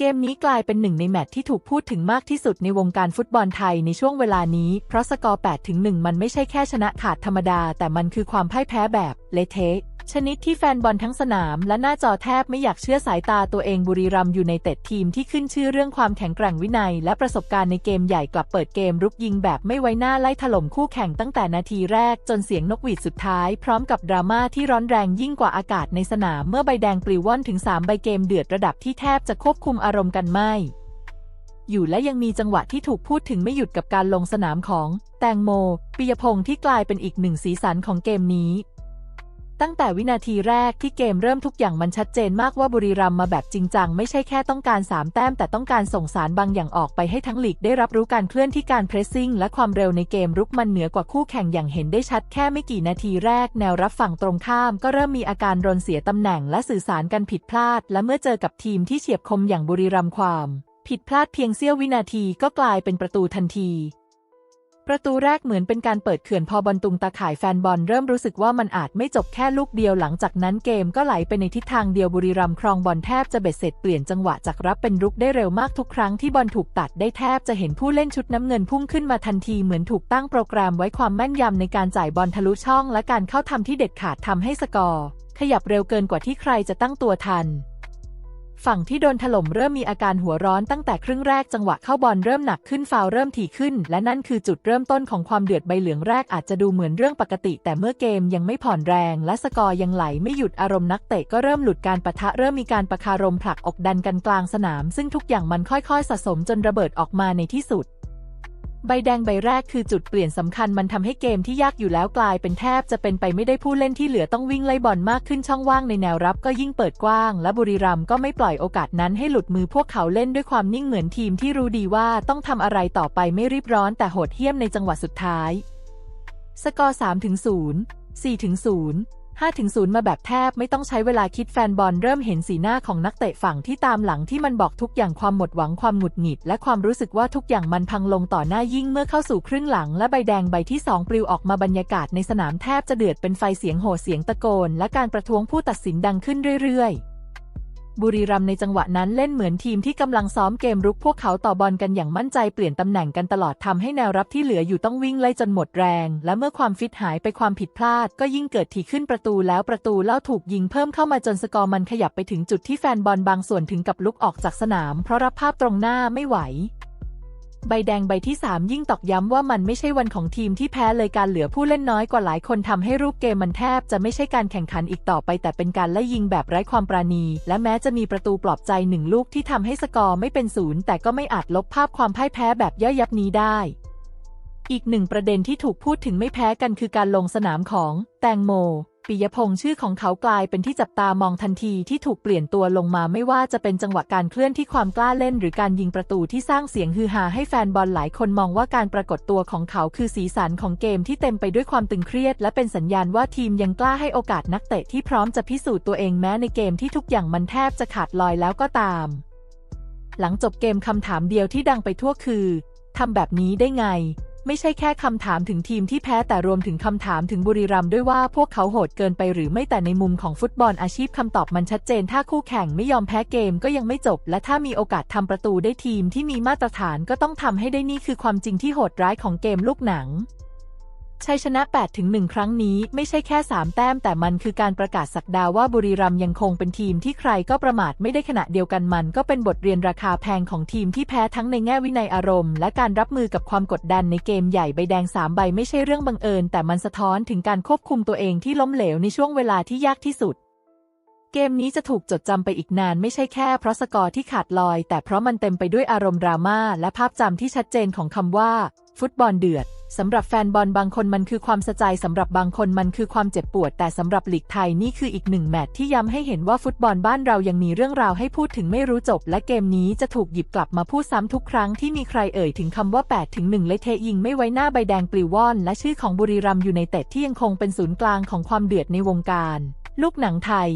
เกมนี้กลายเป็นหนึ่งในแมตช์ที่ถูกพูดถึงมากที่สุดในวงการฟุตบอลไทยในช่วงเวลานี้ เพราะสกอร์8ถึง1มันไม่ใช่แค่ชนะขาดธรรมดา แต่มันคือความพ่ายแพ้แบบเละเทะ ชนิดที่แฟนบอลทั้งสนามและหน้าจอแทบไม่อยากเชื่อสายตาตัวเองบุรีรัมย์อยู่ในเต็ดทีมที่ขึ้นชื่อเรื่องความแข็งแกร่งวินัย และประสบการณ์ในเกมใหญ่กลับเปิดเกมรุกยิงแบบไม่ไว้หน้าไล่ถล่มคู่แข่งตั้งแต่นาทีแรกจนเสียงนกหวีดสุดท้าย พร้อมกับดราม่าที่ร้อนแรงยิ่งกว่าอากาศในสนามเมื่อใบแดงปลิวว่อนถึง 3 ใบเกมเดือดระดับที่แทบจะควบคุมอารมณ์กันไม่อยู่และยังมีจังหวะที่ถูกพูดถึงไม่หยุดกับการลงสนามของ แตงโม ปิยพงศ์ที่กลายเป็นอีกหนึ่งสีสันของเกมนี้ ตั้งแต่วินาทีแรกที่เกมเริ่มทุกอย่างมันชัดเจนมากว่าบุรีรัมมาแบบจริงจัง ไม่ใช่แค่ต้องการ 3 แต้ม แต่ต้องการส่งสารบางอย่างออกไปให้ทั้งลีกได้รับรู้การเคลื่อนที่การเพรสซิ่งและความเร็วในเกมรุกมันเหนือกว่าคู่แข่งอย่างเห็นได้ชัดแค่ไม่กี่นาทีแรกแนวรับฝั่งตรงข้าม ก็เริ่มมีอาการรนเสียตำแหน่งและสื่อสารกันผิดพลาด และเมื่อเจอกับทีมที่เฉียบคมอย่างบุรีรัมความ ผิดพลาดเพียงเสี้ยววินาทีก็กลายเป็นประตูทันที ประตูแรกเหมือนเป็นการเปิดเขื่อนพอบอลตุงตาข่ายแฟนบอลเริ่มรู้สึกว่ามันอาจไม่จบแค่ลูกเดียวหลังจากนั้นเกมก็ไหลไปในทิศทางเดียวบุรีรัมย์ครองบอลแทบจะเบ็ดเสร็จเปลี่ยนจังหวะจากรับเป็นรุกได้เร็วมากทุกครั้งที่บอลถูกตัดได้แทบจะเห็นผู้เล่นชุดน้ำเงินพุ่งขึ้นมาทันทีเหมือนถูกตั้งโปรแกรมไว้ความแม่นยำในการจ่ายบอลทะลุช่อง และการเข้าทำที่เด็ดขาดทำให้สกอร์ขยับเร็วเกินกว่าที่ใครจะตั้งตัวทัน ฝั่งที่โดนถล่มเริ่มมีอาการหัวร้อนตั้งแต่ครึ่งแรกจังหวะเข้าบอลเริ่มหนักขึ้นฟาวเริ่มถี่ขึ้น และนั่นคือจุดเริ่มต้นของความเดือดใบเหลืองแรกอาจจะดูเหมือนเรื่องปกติ แต่เมื่อเกมยังไม่ผ่อนแรง และสกอร์ยังไหลไม่หยุดอารมณ์นักเตะก็เริ่มหลุดการปะทะเริ่มมีการประคารมผลักอกดันกันกลางสนาม ซึ่งทุกอย่างมันค่อยๆ สะสมจนระเบิดออกมาในที่สุด ใบแดงใบแรกคือจุดเปลี่ยนสำคัญมันทำให้เกมที่ยากอยู่แล้วกลายเป็นแทบจะเป็นไปไม่ได้ผู้เล่นที่เหลือต้องวิ่งไล่บอลมากขึ้นช่องว่างในแนวรับก็ยิ่งเปิดกว้าง และบุรีรัมย์ก็ไม่ปล่อยโอกาสนั้นให้หลุดมือพวกเขาเล่นด้วยความนิ่งเหมือนทีมที่รู้ดีว่าต้องทำอะไรต่อไปไม่รีบร้อนแต่โหดเหี้ยมในจังหวะสุดท้าย สกอร์3ถึง0 4ถึง0 5-0 มาแบบแทบไม่ต้องใช้เวลาคิดแฟนบอลเริ่มเห็นสีหน้าของนักเตะฝั่งที่ตามหลังที่มันบอกทุกอย่างความหมดหวังความหงุดหงิด และความรู้สึกว่าทุกอย่างมันพังลงต่อหน้ายิ่งเมื่อเข้าสู่ครึ่งหลัง และใบแดงใบที่สองปลิวออกมาบรรยากาศในสนามแทบจะเดือดเป็นไฟเสียงโห่เสียงตะโกน และการประท้วงผู้ตัดสินดังขึ้นเรื่อยๆ บุรีรัมในจังหวะนั้นเล่นเหมือนทีมที่กำลังซ้อมเกมรุกพวกเขาต่อบอลกันอย่างมั่นใจเปลี่ยนตำแหน่งกันตลอดทำให้แนวรับที่เหลืออยู่ต้องวิ่งไล่จนหมดแรง และเมื่อความฟิตหายไปความผิดพลาด ก็ยิ่งเกิดทีขึ้นประตูแล้วประตูเล่าถูกยิงเพิ่มเข้ามาจนสกอร์มันขยับไปถึงจุดที่แฟนบอลบางส่วนถึงกับลุกออกจากสนาม เพราะรับภาพตรงหน้าไม่ไหว ใบแดงใบที่ 3 ยิ่งตอกย้ำว่ามันไม่ใช่วันของทีมที่แพ้เลยการเหลือผู้เล่นน้อยกว่าหลายคนทำให้รูปเกมมันแทบจะไม่ใช่การแข่งขันอีกต่อไป แต่เป็นการไล่ยิงแบบไร้ความปราณี และแม้จะมีประตูปลอบใจหนึ่งลูกที่ทำให้สกอร์ไม่เป็นศูนย์แต่ก็ไม่อาจลบภาพความพ่ายแพ้แบบย่อยยับนี้ได้อีกหนึ่งประเด็นที่ถูกพูดถึงไม่แพ้กันคือการลงสนามของแตงโม ปิยพงษ์ชื่อของเขากลายเป็นที่จับตามองทันทีที่ถูกเปลี่ยนตัวลงมาไม่ว่าจะเป็นจังหวะการเคลื่อนที่ความกล้าเล่น หรือการยิงประตูที่สร้างเสียงฮือฮาให้แฟนบอลหลายคนมองว่าการปรากฏตัวของเขาคือสีสันของเกมที่เต็มไปด้วยความตึงเครียด และเป็นสัญญาณว่าทีมยังกล้าให้โอกาสนักเตะที่พร้อมจะพิสูจน์ตัวเองแม้ในเกมที่ทุกอย่างมันแทบจะขาดลอยแล้วก็ตาม หลังจบเกมคำถามเดียวที่ดังไปทั่วคือทำแบบนี้ได้ไง ไม่ใช่แค่คำถามถึงทีมที่แพ้แต่รวมถึงคำถามถึงบุรีรัมย์ด้วยว่าพวกเขาโหดเกินไปหรือไม่แต่ในมุมของฟุตบอลอาชีพคำตอบมันชัดเจน ถ้าคู่แข่งไม่ยอมแพ้เกมก็ยังไม่จบ และถ้ามีโอกาสทำประตูได้ทีมที่มีมาตรฐานก็ต้องทำให้ได้นี่คือความจริงที่โหดร้ายของเกมลูกหนัง ชัยชนะ 8-1 ครั้งนี้ไม่ใช่แค่ 3 แต้ม แต่มันคือการประกาศสักดาว่าบุรีรัมย์ยังคงเป็นทีมที่ใครก็ประมาทไม่ได้ขณะเดียวกันมัน ก็เป็นบทเรียนราคาแพงของทีมที่แพ้ทั้งในแง่วินัยอารมณ์ และการรับมือกับความกดดันในเกมใหญ่ใบแดง 3 ใบไม่ใช่เรื่องบังเอิญ แต่มันสะท้อนถึงการควบคุมตัวเองที่ล้มเหลวในช่วงเวลาที่ยากที่สุด เกมนี้จะถูกจดจำไปอีกนานไม่ใช่แค่เพราะสกอร์ที่ขาดลอย แต่เพราะมันเต็มไปด้วยอารมณ์ดราม่าและภาพจำที่ชัดเจนของคำว่า ฟุตบอลเดือดสำหรับแฟนบอลบางคนมันคือความสะใจสำหรับบางคนมันคือความเจ็บปวด แต่สำหรับลีกไทยนี่คืออีกหนึ่งแมตช์ที่ย้ำให้เห็นว่าฟุตบอลบ้านเรายังมีเรื่องราวให้พูดถึงไม่รู้จบ และเกมนี้จะถูกหยิบกลับมาพูดซ้ำทุกครั้งที่มีใครเอ่ยถึงคำว่า8ถึง1เละเทยิงไม่ไว้หน้าใบแดงปลิวว่อน และชื่อของบุรีรัมย์อยู่ในเต็ดที่ยังคงเป็นศูนย์กลางของความเดือดในวงการ ลูกหนังไทย